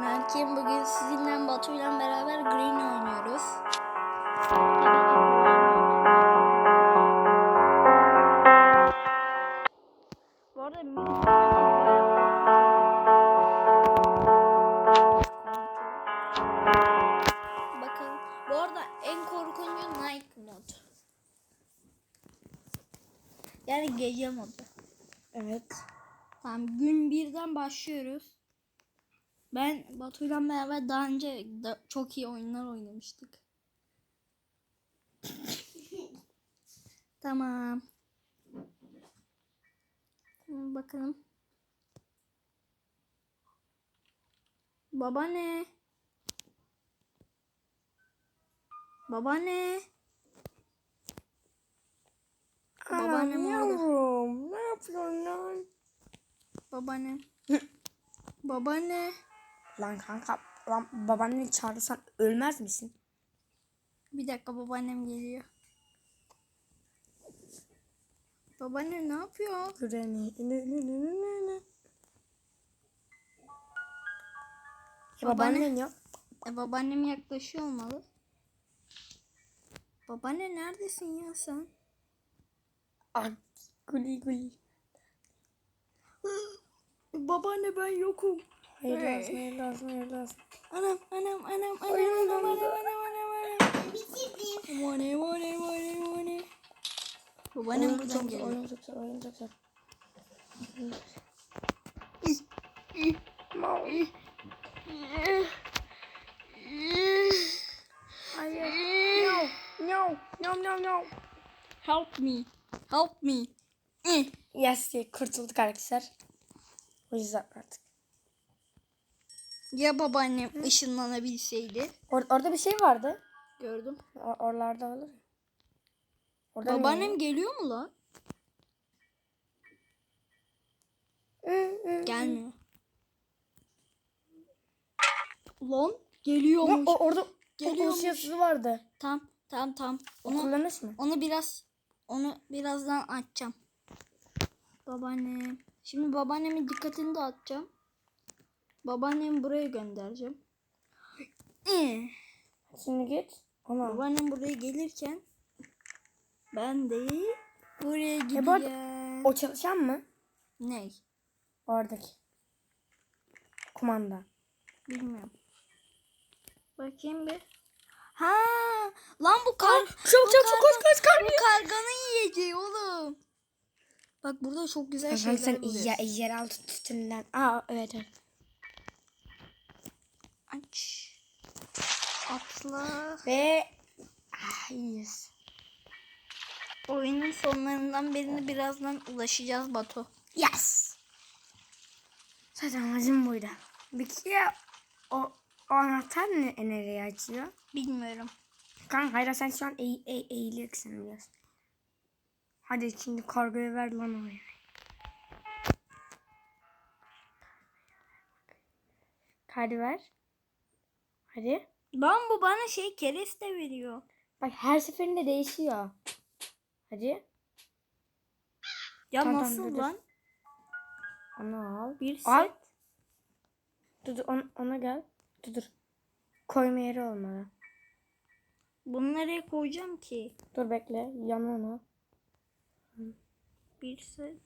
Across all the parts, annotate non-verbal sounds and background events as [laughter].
Mert'im bugün sizinle Batu'yla beraber Green oynuyoruz. Bu arada müzik Bakalım. Bu arada en korkuncu night mod. Yani gece modu. Evet. Tamam gün birden başlıyoruz. Ben Batu'yla beraber daha önce da çok iyi oyunlar oynamıştık. tamam. Bakalım. Baba ne? Baba ne? Babaannem yavrum. Ne yapıyorsun lan? Babaannem. Babaanne. Lan kanka lan babaanneni çağırırsan ölmez misin? Bir dakika babaannem geliyor. Babaanne ne yapıyor? Granny. Ne, ne, ne, ne, ne, ne. Ya Babaanne- babaannen yok. E, babaannem yaklaşıyor olmalı. Babaanne neredesin ya sen? Ah, guli guli. [gasps] Babaanne ben yokum. Hayır lazım, hayır lazım, hayır lazım. Anam anam anam anam anam anam anam anam anam. Mone mone mone mone. Babaannem Oyun buradan geliyor. oyun çok zor, oyun çok zor. Hayır. No, no, no, no, no. Help me. Help me. Yes kurtulduk arkadaşlar. O yüzden artık. Ya babaannem ışınlanabilseydi. Or- orada bir şey vardı. Gördüm. O- oralarda olur. ya. Orada ne Babaannem geliyor mu lan? Hı, hı. Gelmiyor. Lan geliyormuş. o- orada Geliyormuş. Geliyormuş. vardı. Tam tam tam. Onu, kullanış mı? onu biraz onu birazdan açacağım. Babaannem. Şimdi babaannemin dikkatini dağıtacağım. Babaannemi buraya göndereceğim. Eh. Şimdi git. Ona. Babaannem buraya gelirken ben de buraya E gideceğim. O çalışan mı? Ney? Oradaki. Kumanda. Bilmiyorum. Bakayım bir. Ha, lan bu kar. Çok bu çok çok koş koş koş. Bu karganın yiyeceği oğlum. Bak burada çok güzel Sen, şeyler sen buluyorsun. yer, yeraltı tütünden. Aa evet evet. Aç. Atla. Ve ah, iyiyiz. Oyunun sonlarından birine birazdan ulaşacağız Batu. Yes. Zaten amacım buydu. Peki ya o, o anahtar ne nereye açıyor? Bilmiyorum. Kanka hayır sen şu an eğ, eğ, eğileceksin biraz. Hadi şimdi kargoyu ver lan oraya. Hadi ver. Hadi. Lan bu bana şey kereste veriyor. Bak her seferinde değişiyor. Hadi. Ya Tamam, tamam, nasıl lan? Onu al. Bir Al. set. Dur dur on, ona gel. Dur dur. Koyma yeri olmalı. Bunu nereye koyacağım ki? Dur bekle. Yan onu. Bir set.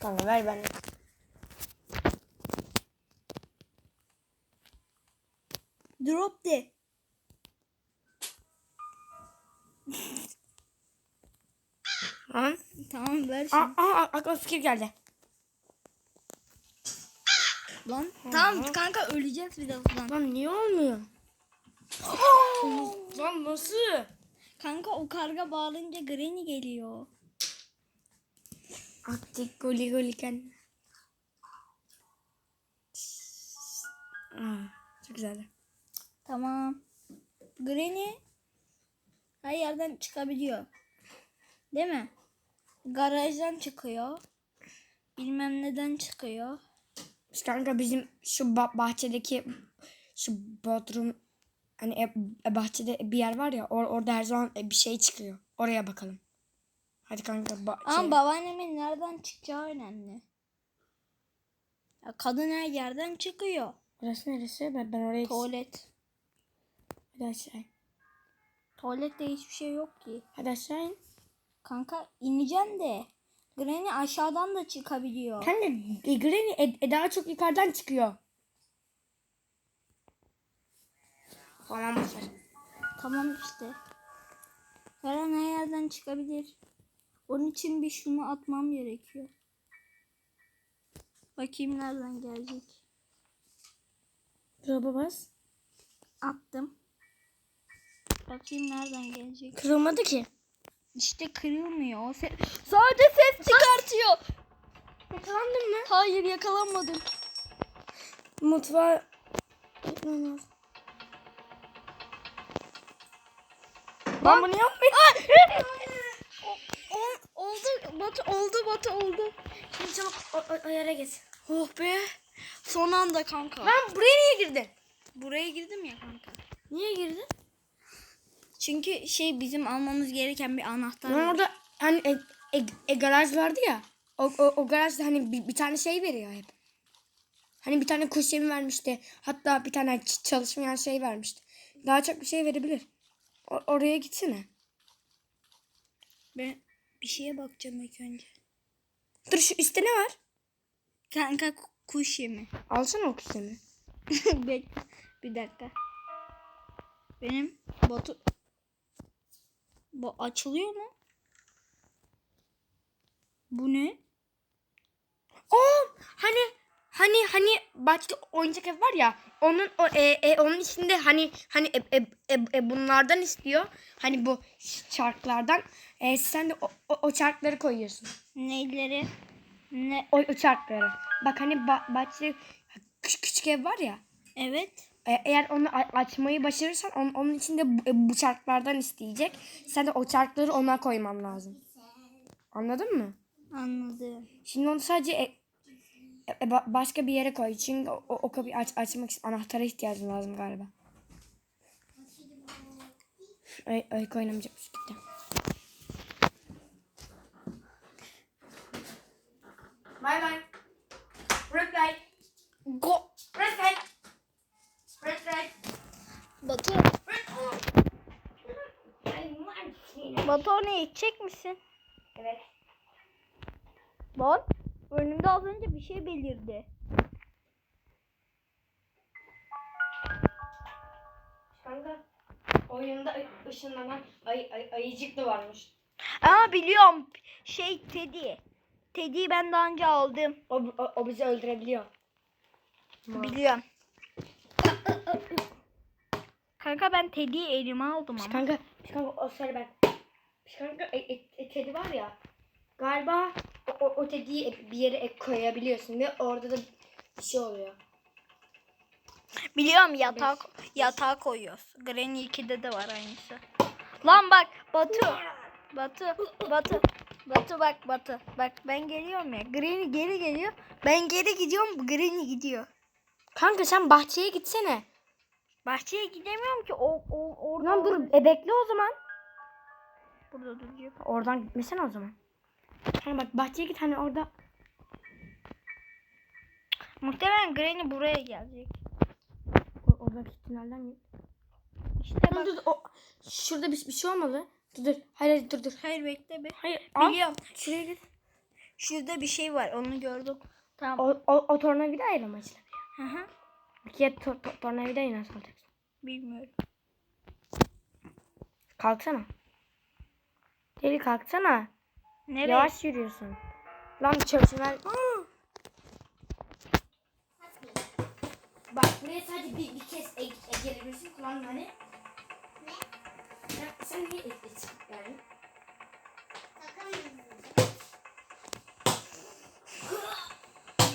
Kanka ver ben. Drop de. Lan. Tamam ver Aa, şimdi. aa, aklıma fikir geldi. Lan. Tamam kanka öleceğiz birazdan. Lan niye olmuyor? Lan nasıl? Kanka o karga bağırınca Granny geliyor. Aktik goli goli kendine. Aa, çok güzeldi. Tamam. Granny her yerden çıkabiliyor. Değil mi? Garajdan çıkıyor. Bilmem neden çıkıyor. İşte kanka bizim şu ba- bahçedeki şu bodrum hani e, e, bahçede bir yer var ya or- orada her zaman bir şey çıkıyor. Oraya bakalım. Hadi kanka ba- Ama şey- babaannemin nereden çıkacağı önemli. Ya kadın her yerden çıkıyor. Burası neresi? Ben, ben oraya Tuvalet. Hadi aşağı in. Tuvalette hiçbir şey yok ki. Hadi aşağı in. Kanka ineceğim de. Granny aşağıdan da çıkabiliyor. Kanka e, Granny e, e, daha çok yukarıdan çıkıyor. Falan boşver. Tamam işte. Her an her yerden çıkabilir. Onun için bir şunu atmam gerekiyor. Bakayım nereden gelecek. Drop'a bas. Attım. Bakayım nereden gelecek. Kırılmadı ki. İşte kırılmıyor. O se- Sadece ses çıkartıyor. Yakalandın mı? Hayır yakalanmadım. Mutfağa gitmem lazım. Ben bunu yapmayayım. Oldu Batu oldu Batu oldu. Şimdi çabuk yere git. Oh be. Son anda kanka. Lan buraya niye girdin? Buraya girdim ya kanka. Niye girdin? Çünkü şey bizim almamız gereken bir anahtar Ben orada hani e, e, e, garaj vardı ya. O, o, o garajda hani bir, bir tane şey veriyor hep. Hani bir tane kuş yemi vermişti. Hatta bir tane çalışmayan şey vermişti. Daha çok bir şey verebilir. O- oraya gitsene. Ben bir şeye bakacağım ilk önce. Dur şu üstte ne var? Kanka ku- kuş yemi. [laughs] Alsana o kuş yemi. Bir dakika. Benim botu... Bu açılıyor mu? Bu ne? Oo hani hani hani bahçede oyuncak ev var ya onun o, e, e, onun içinde hani hani e, e, e, e, bunlardan istiyor hani bu çarklardan e, sen de o, o, o çarkları koyuyorsun Neyleri? Ne? o, o çarkları bak hani ba- bahçede küçük, küçük ev var ya Evet. E, eğer onu açmayı başarırsan on, onun içinde bu, e, bu çarklardan isteyecek sen de o çarkları ona koyman lazım anladın mı? Anladım. Şimdi onu sadece e, e, ba- başka bir yere koy. Çünkü o, o, o kapıyı aç, açmak için anahtara ihtiyacın lazım galiba. Ay, ay oynamayacakmış gitti. Bay bay. Onu içecek misin? Evet. Lan. Önümde az önce bir şey belirdi. Kanka oyunda ışınlanan ay, ay, ayıcık da varmış. Aa biliyorum. Şey Teddy. Teddy'yi ben daha önce aldım. O, o, o bizi öldürebiliyor. Biliyorum. Kanka ben Teddy'yi elime aldım ama. Kanka, kanka o söyle ben. Kanka e, e, e, Teddy var ya. Galiba o, o, o Teddy'yi bir yere ek koyabiliyorsun ve orada da bir şey oluyor. Biliyorum yatağa, yatağa koyuyoruz. Granny 2'de de var aynısı. Lan bak Batu. Batu. Batu. Batu bak Batu. Bak ben geliyorum ya. Granny geri geliyor. Ben geri gidiyorum. Granny gidiyor. Kanka sen bahçeye gitsene. Bahçeye gidemiyorum ki. O, o orada. Lan dur e, bekle o zaman. Burada duracağım. Oradan gitmesene o zaman. Hani bak bahçeye git hani orada. Muhtemelen Granny buraya gelecek. O, oradaki tünelden git. İşte Dur bak. dur o, şurada bir, bir şey olmalı. Dur dur. Hayır dur dur. Hayır bekle be. Hayır. al. Biliyorum. Şuraya git. Şurada bir şey var. Onu gördüm. Tamam. O, o, o tornavida mi açılır? Hı hı. Ya to, to, tornavidayı nasıl alacaksın? Bilmiyorum. Kalksana. Deli kalksana. Nereye? Yavaş yürüyorsun. Lan çöpçüler. Bak buraya sadece bir, bir kez e, e, gelebilirsin kulağın hani. Ne? Sen, sen niye et, et yani?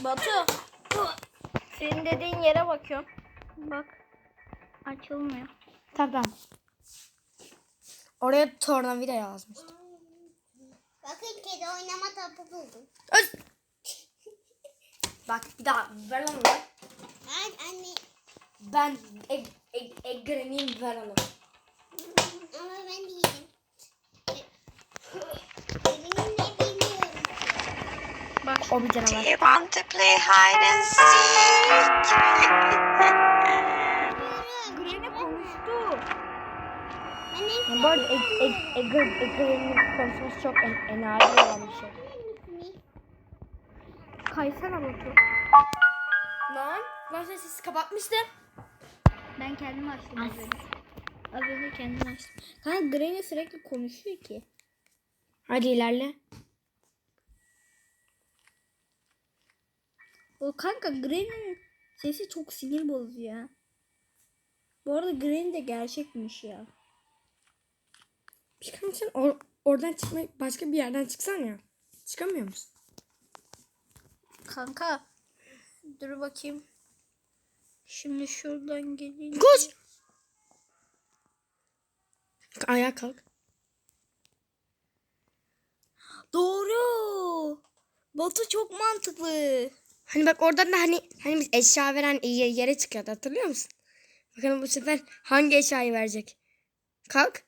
Batu. Senin dediğin yere bakıyorum. Bak. Açılmıyor. Tamam tamam. Oraya tornavida yazmıştım. Bakın kedi oynama topu buldum. Öz. Bak bir daha ver onu. Ben anne Ben e, e, e, Granny'im ver onu. ama ben değilim. Bilmiyorum. Bak. O bir canavar. Do you want to play hide and seek? [laughs] Bu arada Eg- Egre'nin konuşması çok en, enerji olan bir şey. Kaysana Batu. Lan ben sesi kapatmıştım. Ben kendim açtım az önce. Az önce kendim açtım. Kanka Granny sürekli konuşuyor ki. Hadi ilerle. O kanka Granny'nin sesi çok sinir bozucu ya. Bu arada Granny de gerçekmiş ya. Çıkar mısın? Or- oradan çıkmayı başka bir yerden çıksan ya. Çıkamıyor musun? Kanka dur bakayım. Şimdi şuradan geleyim. Koş. Ayağa kalk. Doğru. Batu çok mantıklı. Hani bak oradan da hani hani biz eşya veren ye- yere çıkıyordu hatırlıyor musun? Bakalım bu sefer hangi eşyayı verecek? Kalk.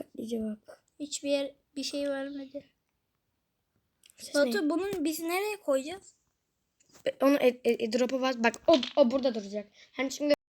Dikkatlice bak. Hiçbir yer bir şey vermedi. Ses ne? Batu bunun biz nereye koyacağız? Onu e, e, e, drop'a bas. Bak o, o burada duracak. Hani şimdi